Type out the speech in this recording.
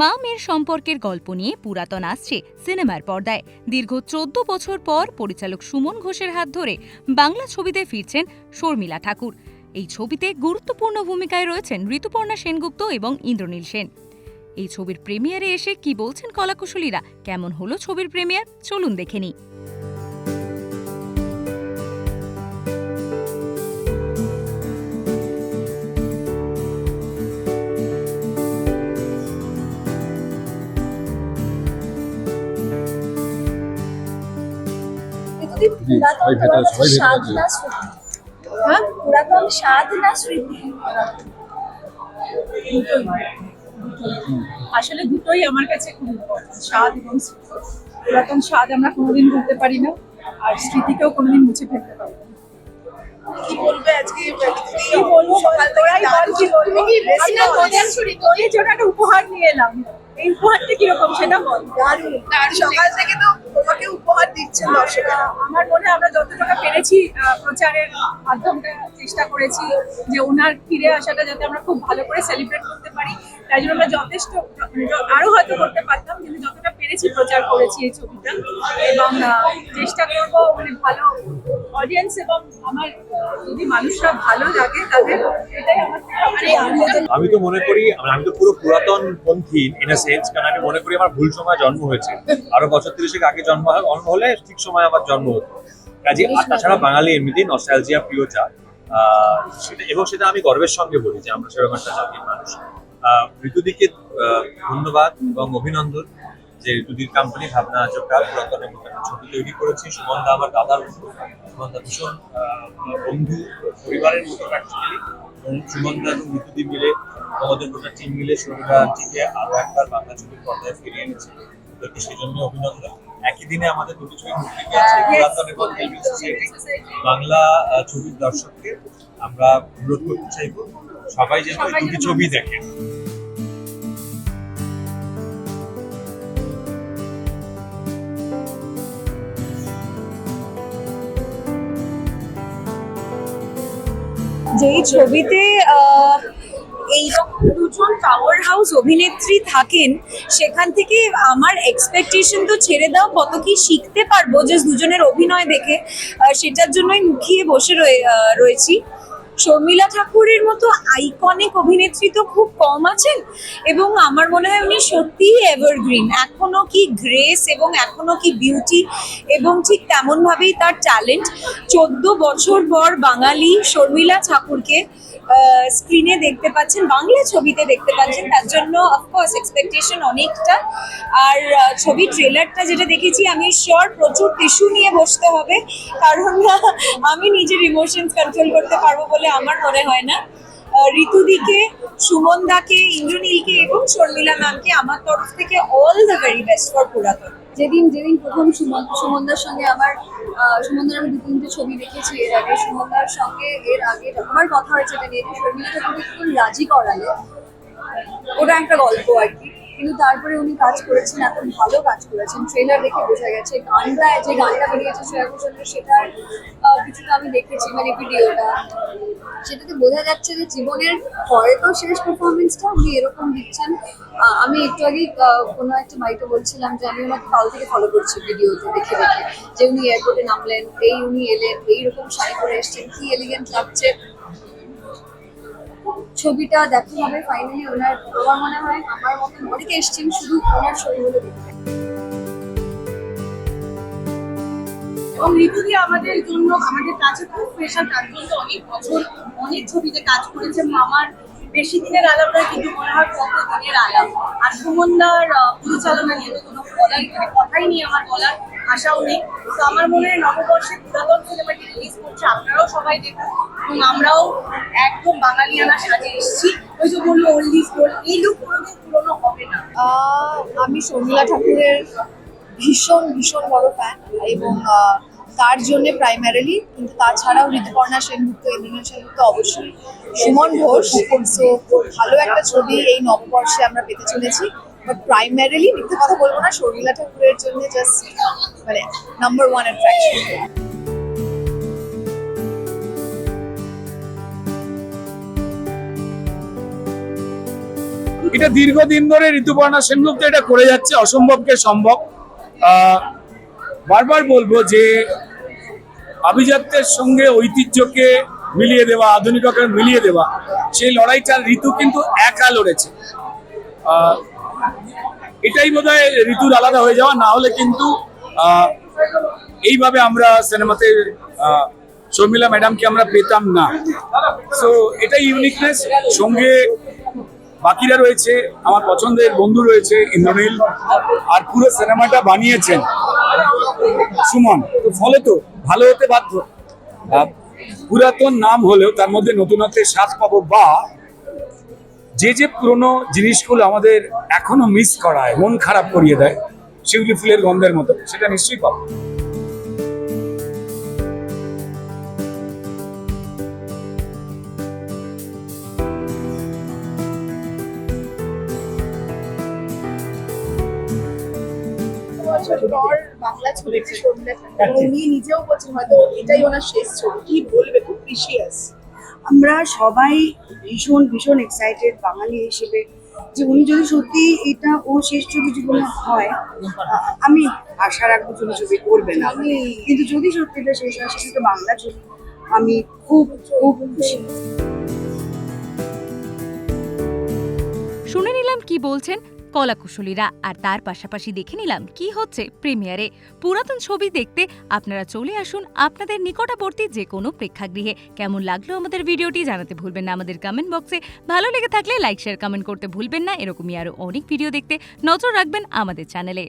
মা মেয়ের সম্পর্কের গল্প নিয়ে পুরাতন আসছে সিনেমার পর্দায়। দীর্ঘ চোদ্দ বছর পর পরিচালক সুমন ঘোষের হাত ধরে বাংলা ছবিতে ফিরছেন শর্মিলা ঠাকুর। এই ছবিতে গুরুত্বপূর্ণ ভূমিকায় রয়েছেন ঋতুপর্ণা সেনগুপ্ত এবং ইন্দ্রনীল সেন। এই ছবির প্রিমিয়ারে এসে কি বলছেন কলাকুশলীরা? কেমন হলো ছবির প্রিমিয়ার? চলুন দেখে নিই। যদি পুরাতন সবাই তোমার কাছে স্বাদ না স্মৃতি? হ্যাঁ পুরাতন স্বাদ না স্মৃতি? আসলে দুটোই আমার কাছে খুব স্বাদ এবং স্মৃতি। পুরাতন স্বাদ আমরা কোনোদিন ভুলতে পারি না আর স্মৃতিকেও কোনোদিন মুছে ফেলতে পারি না। কি বলবে আজকে? কি বলব তোরাই বল কি বলব কি তোদের জন্য একটা উপহার নিয়ে এলাম। উপহারটা কীরকম সেটা বল। দারুণ। সকাল থেকে তো তোমাকে উপহার দিচ্ছেন দর্শকেরা। আমার মনে হয় আমরা যতটুকু পেরেছি প্রচারের মাধ্যমটা চেষ্টা করেছি যে ওনার ফিরে আসাটা যাতে আমরা খুব ভালো করে সেলিব্রেট করতে পারি। তাই জন্য আমরা যথেষ্ট আরও হয়তো করতে পারতাম কিন্তু যতটা পেরেছি প্রচার করেছি এই ছবিটা। এবং চেষ্টা করব মানে ভালো অডিয়েন্স এবং আমার যদি মানুষরা ভালো লাগে তাদের এটাই আমার আমি তো মনে করি মানে আমি তো পুরো পুরাতন পন্থী ইন এ সেন্স কারণ আমি মনে করি আমার ভুল সময় জন্ম হয়েছে। আরও বছর তিরিশেক আগে জন্ম হয় জন্ম হলে ঠিক সময় আমার জন্ম হতো। কাজে আর তাছাড়া বাঙালি এমনিতেই নস্টালজিয়া প্রিয় জাত আহ, সেটা এবং সেটা আমি গর্বের সঙ্গে বলি যে আমরা সেরকম একটা জাতির মানুষ। আহ, ঋতুদিকে আহ, ধন্যবাদ এবং অভিনন্দন। যে ঋতুদির কোম্পানি ভাবনা আচকা পুরাতনের মতো একটা ছবি তৈরি করেছি। সুমন দা আমার দাদার সুমন দা ভীষণ বন্ধু পরিবারের মতো অ্যাকচুয়ালি এবং সুমন দা এবং ঋতুদি মিলে আমাদের গোটা টিম মিলে আন্টিকে আরও একবার বাংলা ছবির পর্দায় ফিরিয়ে এনেছে। ওদেরকে সেই জন্য অভিনন্দন। একই দিনে আমাদের দুটি ছবি মুক্তি পেয়েছে পুরাতন এবং টেলিভিশন সোসাইটি বাংলা ছবির দর্শককে আমরা অনুরোধ করতে চাইব সবাই যেন দুটি ছবি দেখেন। যেই ছবিতে এইরকম দুজন পাওয়ার হাউস অভিনেত্রী থাকেন, সেখান থেকে আমার এক্সপেকটেশন তো ছেড়ে দাও, কত কি শিখতে পারব যে দুজনের অভিনয় দেখে। সেটার জন্যই মুখিয়ে বসে রয়ে রয়েছি। শর্মিলা ঠাকুরের মতো আইকনিক অভিনেত্রী তো খুব কম আছেন এবং আমার মনে হয় উনি সত্যিই এভারগ্রিন এখনও কি গ্রেস এবং এখনও কি বিউটি এবং ঠিক তেমন ভাবেই তার ট্যালেন্ট চোদ্দ বছর পর বাঙালি শর্মিলা ঠাকুরকে স্ক্রিনে দেখতে পাচ্ছেন, বাংলা ছবিতে দেখতে পাচ্ছেন। তার জন্য অফকোর্স এক্সপেকটেশন অনেকটা। আর ছবি ট্রেলারটা যেটা দেখেছি, আমি শিওর প্রচুর টিস্যু নিয়ে বসতে হবে। কারণ আমি নিজের ইমোশনস কন্ট্রোল করতে পারব বলে আমার মনে হয় না। ঋতুদিকে সুমন দাকে ইন্দ্রনীলকে এবং শর্মিলা ম্যামকে আমার তরফ থেকে all the very best for পুরাতন। যেদিন যেদিন প্রথম সুমন, সুমনদার সঙ্গে আমার সুমনদার আমি দু তিনটে ছবি দেখেছি, এর আগে সুমনদার সঙ্গে, এর আগে আমার কথা হয়েছে এটা নিয়ে শর্মিলা একটু রাজি করালে। ওটা একটা গল্প আর কি। কিন্তু তারপরে উনি কাজ করেছেন এত ভালো কাজ করেছেন। ট্রেলার দেখে বোঝা গেছে, গানটা, যে গানটা বেরিয়েছে শ্রেয়া ঘোষালের সেটার কিছুটা আমি দেখেছি মানে ভিডিওটা। সেটাতে বোঝা যাচ্ছে যে জীবনের হয়তো শেষ পারফরমেন্সটা উনি এরকম দিচ্ছেন। আমি একটু আগে কোনো একটা বাড়িতে বলছিলাম যে আমি ওনাকে কাল থেকে ফলো করছি ভিডিওতে দেখে দেখে। যে উনি এয়ারপোর্টে নামলেন, এই উনি এলেন এইরকম শাড়ি পরে এসছেন, কি এলিগেন্ট লাগছে। ছবিটা দেখা হবে ফাইনালি ওনার আমার মনে হয় আমার মতন অনেকে এসছেন শুধু ওনার ছবিগুলো দেখতে। এবং ঋতুদি আমাদের জন্য, আমাদের কাছে খুব স্পেশাল তার জন্য অনেক বছর, অনেক ছবিতে কাজ করেছে। মামার বেশি দিনের আলাপ নয়, কিন্তু মনে হয় কত দিনের আলাপ। আর সুমনদার পরিচালনা নিয়ে তো কোনো বলার মানে কথাই নিয়ে আমার বলার আশাও নেই। তো আমার মনে হয় নববর্ষে পুরাতন সিনেমাটি রিলিজ করছে, আপনারাও সবাই দেখুন। এবং আমরাও একদম বাঙালিয়ানা সাজে এসেছি। ওই যে বলল ওল্ড ইজ গোল্ড এই লুক কোনোদিন পুরোনো হবে না। আমি শর্মিলা ঠাকুরের ভীষণ ভীষণ বড় ফ্যান এবং তার জন্য প্রাইমারিলি কিন্তু তাছাড়াও ঋতুপর্ণা সেনগুপ্ত, ইন্দ্রনীল সেনগুপ্ত অবশ্যই, সুমন ঘোষ সো ভালো একটা ছবি এই নববর্ষে আমরা পেতে চলেছি। বাট প্রাইমারিলি মিথ্যে কথা বলব না, শর্মিলা ঠাকুরের জন্য জাস্ট মানে নাম্বার ওয়ান অ্যাট্রাকশন এটা দীর্ঘদিন ধরে ঋতুপর্ণা সেনগুপ্ত এটা করে যাচ্ছে, অসম্ভবকে সম্ভব। বারবার বলব যে আভিজাত্যের সঙ্গে ঐতিহ্যকে মিলিয়ে দেওয়া, আধুনিকতাকে মিলিয়ে দেওয়া, সেই লড়াইটার ঋতু কিন্তু একা লড়েছে। এটাই বোধ হয় ঋতুর আলাদা হয়ে যাওয়া, না হলে কিন্তু এইভাবে আমরা সিনেমাতে শর্মিলা ম্যাডামকে আমরা পেতাম না। সো এটাই ইউনিকনেস সঙ্গে বাকিরা রয়েছে, আমার পছন্দের বন্ধু রয়েছে, ইন্দ্রনীল, আর পুরো সিনেমাটা বানিয়েছেন সুমন। তো ফলে তো ভালো হতে বাধ্য। পুরাতন নাম হলেও তার মধ্যে নতুনত্বের স্বাদ পাবো বা যে যে পুরনো জিনিসগুলো আমাদের এখনও মিস করায়, মন খারাপ করিয়ে দেয় শিউলি ফুলের গন্ধের মতো, সেটা নিশ্চয়ই পাবো। পর বাংলা ছবিতে উনি নিজেও বলছেন হয়তো এটাই ওনার শেষ ছবি। কি বলবে? খুব প্রিসিয়াস আমরা সবাই ভীষণ ভীষণ এক্সাইটেড বাঙালি হিসেবে যে উনি যদি সত্যি এটা ও শেষ ছবি জীবনে হয় আমি আশা রাখব ছবি ছবি করবে না। কিন্তু যদি সত্যি এটা শেষ হয় সেটা তো বাংলা ছবি। আমি খুব খুব খুশি। শুনে নিলাম কি বলছেন। কলাকুশলীরা। আর তার পাশাপাশি দেখে নিলাম কি হচ্ছে প্রিমিয়ারে। পুরাতন ছবি দেখতে আপনারা চলে আসুন আপনাদের নিকটবর্তী যে কোনো প্রেক্ষাগৃহে। কেমন লাগল আমাদের ভিডিওটি জানাতে ভুলবেন না আমাদের কমেন্ট বক্সে ভালো লেগে থাকলে লাইক শেয়ার কমেন্ট করতে ভুলবেন না। এরকমই আরও অনেক ভিডিও দেখতে নজর রাখবেন আমাদের চ্যানেলে